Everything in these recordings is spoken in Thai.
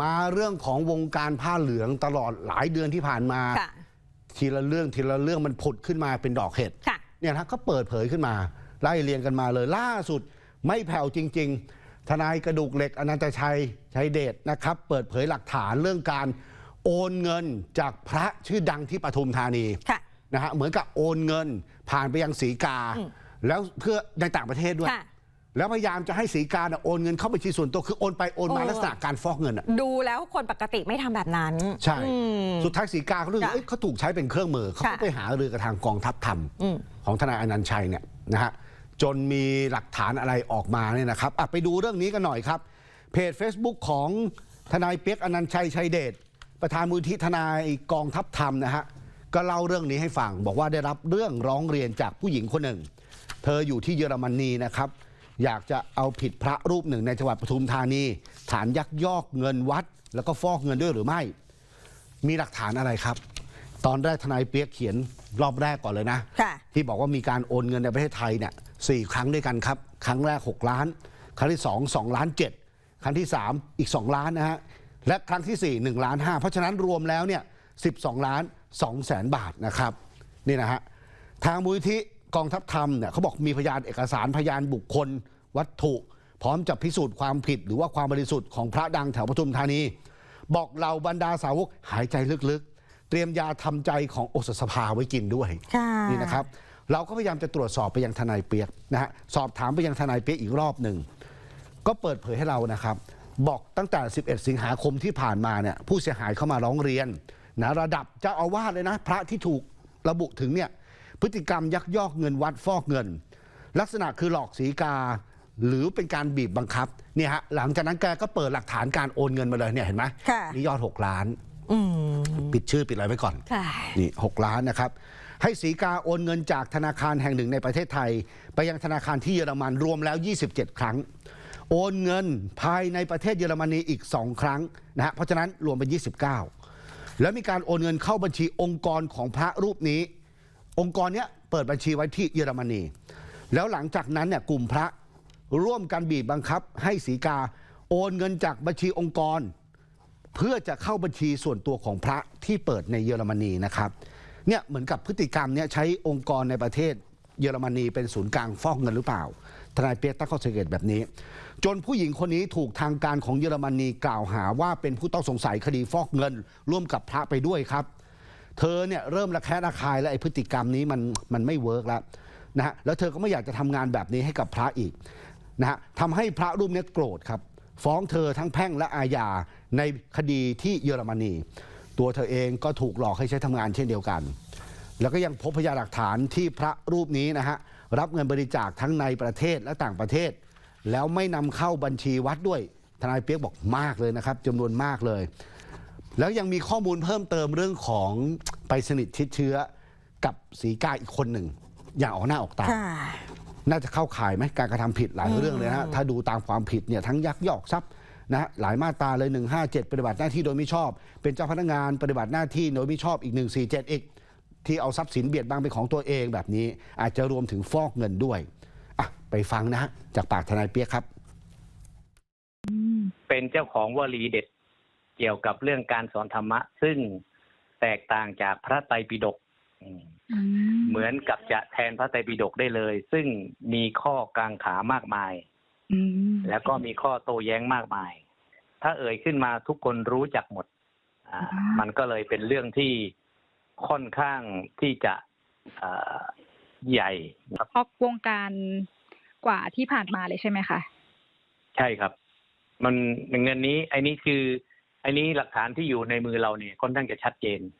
มาเรื่องของวงการผ้าเหลืองตลอดหลายเดือนที่ผ่านมา ค่ะ ทีละเรื่องทีละเรื่องมันผุดขึ้นมาเป็นดอกเห็ดค่ะ เนี่ยนะก็เปิดเผยขึ้นมา ไล่เรียงกันมาเลยล่าสุดไม่แผ่วจริง ๆ ทนายกระดูกเหล็กอนันตชัยชัยเดชนะครับ เปิดเผยหลักฐานเรื่องการโอนเงินจากพระชื่อดังที่ปทุมธานี ค่ะ นะฮะเหมือนกับโอนเงินผ่านไปยังสีกาอืมแล้วเพื่อในต่างประเทศด้วย ค่ะ แล้วพยายามจะให้สีกาน่ะโอนเงินเข้าบัญชีส่วนตัวคือโอนไปโอนมาโอ้ลักษณะการฟอกเงินอะดูแล้วคนปกติไม่ทำแบบนั้น ใช่อืมสุดท้ายสีกาเขารู้สึกค่ะเอ้ยเขาถูกใช้เป็นเครื่องมือเขาก็ค่ะ ไปหารือกับทางกองทัพธรรม อืม ของทนายอนันต์ชัยเนี่ยนะฮะจนมีหลักฐานอะไรออกมาเนี่ยนะครับอะไปดูเรื่องนี้กันหน่อยครับ เพจ Facebook ของทนายเปียกอนันต์ชัยชัยเดชประธานมูลที่ทนายกองทัพธรรมนะฮะก็เล่าเรื่องนี้ให้ฟัง บอกว่าได้รับเรื่องร้องเรียนจากผู้หญิงคนหนึ่ง เธออยู่ที่เยอรมนีนะครับ อยากจะเอาผิดพระรูปหนึ่งในจังหวัดปทุมธานี ฐานยักยอกเงินวัด แล้วก็ฟอกเงินด้วยหรือไม่ มีหลักฐานอะไรครับ ตอนแรกทนายเปียกเขียนรอบแรกก่อนเลยนะค่ะที่บอกว่ามีการโอนเงินในประเทศไทยเนี่ยสี่ครั้งด้วยกันครับ ครั้งแรก 6 ล้าน ครั้งที่ 2 2 ล้าน 7 ครั้งที่ 3 อีก 2 ล้านนะฮะและครั้งที่ 4 1 ล้าน 5 เพราะฉะนั้นรวมแล้วเนี่ย12 ล้าน2แสนบาทนะครับนี่นะฮะทางมูลที่กองทัพธรรมเนี่ยเขาบอกมีพยานเอกสารพยานบุคคล วัตถุ พร้อมจะพิสูจน์ความผิดหรือว่าความบริสุทธิ์ของพระดังแถวปทุมธานี บอกเหล่าบรรดาสาวกหายใจลึกๆ เตรียมยาทำใจของโอสถสภาไว้กินด้วยค่ะนี่นะครับ เราก็พยายามจะตรวจสอบไปยังทนายเปียกนะฮะสอบถามไปยังทนายเปียกอีกรอบหนึ่งก็เปิดเผยให้เรานะครับ บอกตั้งแต่ 11 สิงหาคมที่ผ่านมาเนี่ยผู้เสียหายเข้ามาร้องเรียนนะระดับเจ้าอาวาสเลยนะ พระที่ถูกระบุถึงเนี่ยพฤติกรรมยักยอกเงินวัดฟอกเงิน ลักษณะคือหลอกสีกา หรือเป็นการบีบบังคับเนี่ยฮะหลังจากนั้นแกก็เปิดหลักฐานการโอนเงินมาเลยเนี่ยเห็นไหมค่ะ นี่ยอด 6 ล้านอืมปิดชื่อปิดอะไรไว้ก่อน ค่ะ นี่ 6 ล้านนะครับ ให้สีกาโอนเงินจากธนาคารแห่งหนึ่งในประเทศไทย ไปยังธนาคารที่เยอรมันรวมแล้ว 27 ครั้ง โอนเงินภายในประเทศเยอรมนีอีก 2 ครั้งนะฮะเพราะฉะนั้นรวมเป็น 29 แล้วมีการโอนเงินเข้าบัญชีองค์กรของพระรูปนี้ องค์กรเนี้ยเปิดบัญชีไว้ที่เยอรมนี แล้วหลังจากนั้นเนี่ยกลุ่มพระ ร่วมกันบีบบังคับให้สีกา โอนเงินจากบัญชีองค์กร เพื่อจะเข้าบัญชีส่วนตัวของพระที่เปิดในเยอรมนีนะครับเนี่ยเหมือนกับพฤติกรรมเนี่ยใช้องค์กรในประเทศเยอรมนีเป็นศูนย์กลางฟอกเงินหรือเปล่า ทนายเปียกตั้งข้อสังเกตแบบนี้ จนผู้หญิงคนนี้ถูกทางการของเยอรมนีกล่าวหาว่าเป็นผู้ต้องสงสัยคดีฟอกเงิน ร่วมกับพระไปด้วยครับ เธอเนี่ยเริ่มระแคะระคายและไอ้พฤติกรรมนี้มันมันไม่เวิร์กแล้วนะฮะแล้วเธอก็ไม่อยากจะทำงานแบบนี้ให้กับพระอีก นะฮะทำให้พระรูปนี้โกรธครับ ฟ้องเธอทั้งแพ่งและอาญาในคดีที่เยอรมนี ตัวเธอเองก็ถูกหลอกให้ใช้ทำงานเช่นเดียวกัน แล้วก็ยังพบพยานหลักฐานที่พระรูปนี้นะฮะรับเงินบริจาคทั้งในประเทศและต่างประเทศ แล้วไม่นำเข้าบัญชีวัดด้วยทนายเปียกบอกมากเลยนะครับจำนวนมากเลย แล้วยังมีข้อมูลเพิ่มเติมเรื่องของไปสนิทชิดเชื้อกับสีกาอีกคนหนึ่ง อย่างออกหน้าออกตา น่าจะเข้าข่ายไหมการกระทำผิดหลายเรื่องเลยนะฮะถ้าดูตามความผิดเนี่ยทั้งยักยอกทรัพย์นะฮะหลายมาตราเลย 157 ปฏิบัติหน้าที่โดยไม่ชอบ เป็นเจ้าพนักงานปฏิบัติหน้าที่โดยไม่ชอบอีก 147 อีก ที่เอาทรัพย์สินเบียดบังเป็นของตัวเองแบบนี้ อาจจะรวมถึงฟอกเงินด้วยอะไปฟังนะฮะจากปากทนายเปียกครับ เป็นเจ้าของวลีเด็ดเกี่ยวกับเรื่องการสอนธรรมะ ซึ่งแตกต่างจากพระไตรปิฎก อืมอืมเหมือนกับจะแทนพระไตรปิฎกได้เลย ซึ่งมีข้อกางขามากมาย อืมแล้วก็มีข้อโต้แย้งมากมาย ถ้าเอ่ยขึ้นมาทุกคนรู้จักหมด อ่า มันก็เลยเป็นเรื่องที่ค่อนข้างที่จะอ่าใหญ่ครับเพราะวงการกว่าที่ผ่านมาเลยใช่ไหมคะใช่ครับ มันเงินนี้ไอ้นี้คือไอ้นี้หลักฐานที่อยู่ในมือเราเนี่ยค่อนข้างจะชัดเจนชัด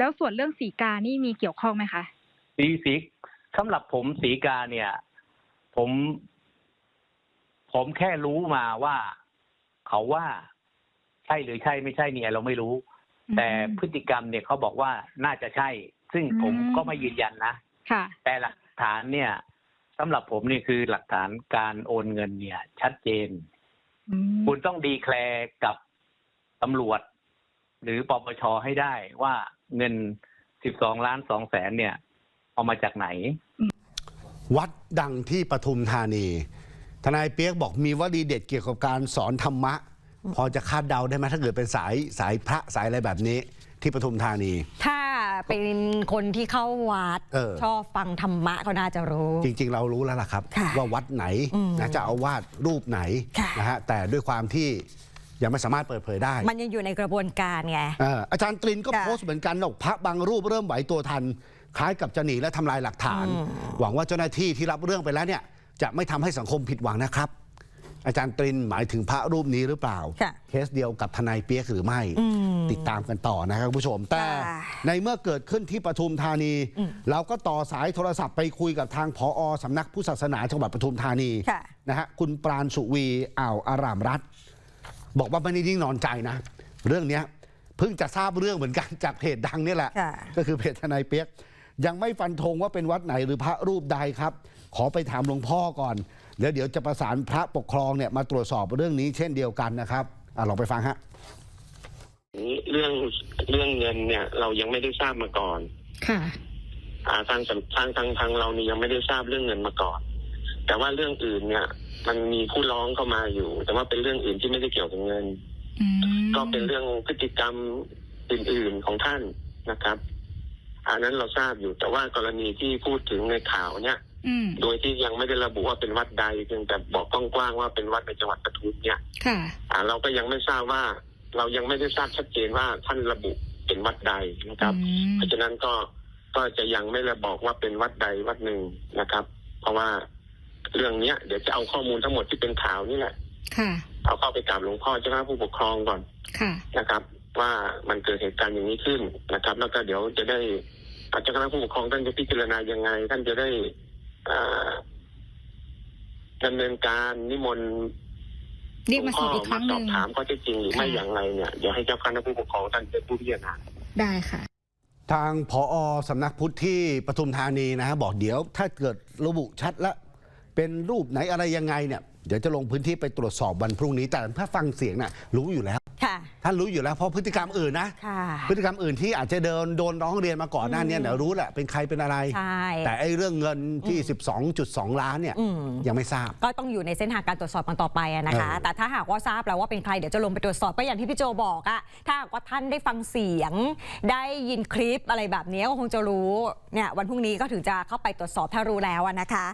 แล้วส่วนเรื่องสีกานี่มีเกี่ยวข้องไหมคะสีสีสำหรับผมสีกาเนี่ย ผม ผมแค่รู้มาว่าเขาว่าใช่หรือใช่ไม่ใช่เนี่ย เราไม่รู้อืมแต่พฤติกรรมเนี่ยเขาบอกว่าน่าจะใช่ ซึ่งผมอืมก็ไม่ยืนยันนะค่ะ แต่หลักฐานเนี่ยสำหรับผมนี่คือหลักฐานการโอนเงินเนี่ย ชัดเจนอืมคุณต้องดีแคลร์กับตำรวจ หรือปปชให้ได้ว่า เงิน 12 ล้าน2แสนเนี่ย เอามาจากไหน วัดดังที่ปทุมธานี ทนายเปียกบอกมีวลีเด็ดเกี่ยวกับการสอนธรรมะ พอจะคาดเดาได้ไหมถ้าเกิดเป็นสายสายพระสายอะไรแบบนี้ที่ปทุมธานี ถ้าเป็นคนที่เข้าวัดเออ ชอบฟังธรรมะก็น่าจะรู้ จริง ๆ เรารู้แล้วล่ะครับ ค่ะว่าวัดไหนอืมนะเจะเอาวาดรูปไหนค่ะ นะฮะแต่ด้วยความที่ ยังไม่สามารถเปิดเผยได้ มันยังอยู่ในกระบวนการไงเอ่ออาจารย์ตรินก็ค่ะโพสต์เหมือนกันบอกพระบางรูปเริ่มไหวตัวทัน คล้ายกับจะหนีและทำลายหลักฐานอืมหวังว่าเจ้าหน้าที่ที่รับเรื่องไปแล้วเนี่ย จะไม่ทำให้สังคมผิดหวังนะครับ อาจารย์ตรินหมายถึงพระรูปนี้หรือเปล่าค่ะเคสเดียวกับทนายเปียกหรือไม่อืมติดตามกันต่อนะครับคุณผู้ชม แต่ค่ะในเมื่อเกิดขึ้นที่ปทุมธานีอืมเราก็ต่อสายโทรศัพท์ไปคุยกับทางผอสำนักผู้ศาสนาจังหวัดปทุมธานีค่ะนะฮะคุณปราณสุวีอ่าวอารามรัฐ บอกว่าไม่ได้นิ่งนอนใจนะ เรื่องเนี้ยเพิ่งจะทราบเรื่องเหมือนกันจากเพจดังนี่แหละ ค่ะ ก็คือเพจทนายเปียก ยังไม่ฟันธงว่าเป็นวัดไหนหรือพระรูปใดครับ ขอไปถามหลวงพ่อก่อนแล้วเดี๋ยวจะประสานพระปกครองเนี่ยมาตรวจสอบเรื่องนี้เช่นเดียวกันนะครับอะลองไปฟังฮะ เรื่องเรื่องเงินเนี่ยเรายังไม่ได้ทราบมาก่อน ค่ะ อ่าทางสำทางทางทางเรานี่ยังไม่ได้ทราบเรื่องเงินมาก่อน แต่ว่าเรื่องอื่นเนี่ย มันมีผู้ร้องเข้ามาอยู่ แต่ว่าเป็นเรื่องอื่นที่ไม่ได้เกี่ยวกับเงินอืมก็เป็นเรื่องพฤติกรรมอื่น ๆของท่านนะครับอันนั้นเราทราบอยู่ แต่ว่ากรณีที่พูดถึงในข่าวเนี่ยอืมโดยที่ยังไม่ได้ระบุว่าเป็นวัดใดเพียงแต่บอกกว้างๆว่าเป็นวัดในจังหวัดปทุมเนี่ยค่ะอ่าเราก็ยังไม่ทราบว่า เรายังไม่ได้ทราบชัดเจนว่าท่านระบุเป็นวัดใดนะครับอืมเพราะฉะนั้นก็ก็จะยังไม่ระบอกว่าเป็นวัดใดวัดหนึ่งนะครับ เพราะว่า เรื่องเนี้ยเดี๋ยวจะเอาข้อมูลทั้งหมดที่เป็นข่าวนี่แหละ ค่ะ เอาเข้าไปกราบหลวงพ่อเจ้าหน้าผู้ปกครองก่อนค่ะ นะครับ ว่ามันเกิดเหตุการณ์อย่างนี้ขึ้นนะครับ แล้วก็เดี๋ยวจะได้อาจจะคณะผู้ปกครองท่านจะพิจารณายังไง ท่านจะได้อ่าดำเนินการนิมนต์เรียกมาสอบอีกครั้งหสอนึ่บงถามข้อเท็จจริงหรือไม่ค่ะอย่างไรเนี่ยเดี๋ยวให้เจ้าคณะผู้ปกครองท่านเป็นผู้พิจารณาได้ค่ะทางผอสำนักพุทธที่ปทุมธานีนะฮะบอกเดี๋ยวถ้าเกิดระบุชัดแล้ว เป็นรูปไหนอะไรยังไงเนี่ยเดี๋ยวจะลงพื้นที่ไปตรวจสอบวันพรุ่งนี้ แต่ถ้าฟังเสียงน่ะรู้อยู่แล้วค่ะท่านรู้อยู่แล้วเพราะพฤติกรรมอื่นนะค่ะพฤติกรรมอื่นที่อาจจะเดินโดนร้องเรียนมาก่อนหน้าเนี้อืมเดี๋ยวรู้แหละเป็นใครเป็นอะไรใช่แต่ไอ้เรื่องเงินที่ 12.2 ล้านเนี่ยอืมยังไม่ทราบ ก็ต้องอยู่ในเส้นทางการตรวจสอบกันต่อไปอะนะคะเออแต่ถ้าหากว่าทราบแล้วว่าเป็นใครเดี๋ยวจะลงไปตรวจสอบก็อย่างที่พี่โจบอกอะถ้าหากว่าท่านได้ฟังเสียง ได้ยินคลิปอะไรแบบนี้ก็คงจะรู้เนี่ยวันพรุ่งนี้ก็ถึงจะเข้าไปตรวจสอบถ้ารู้แล้วอะนะคะ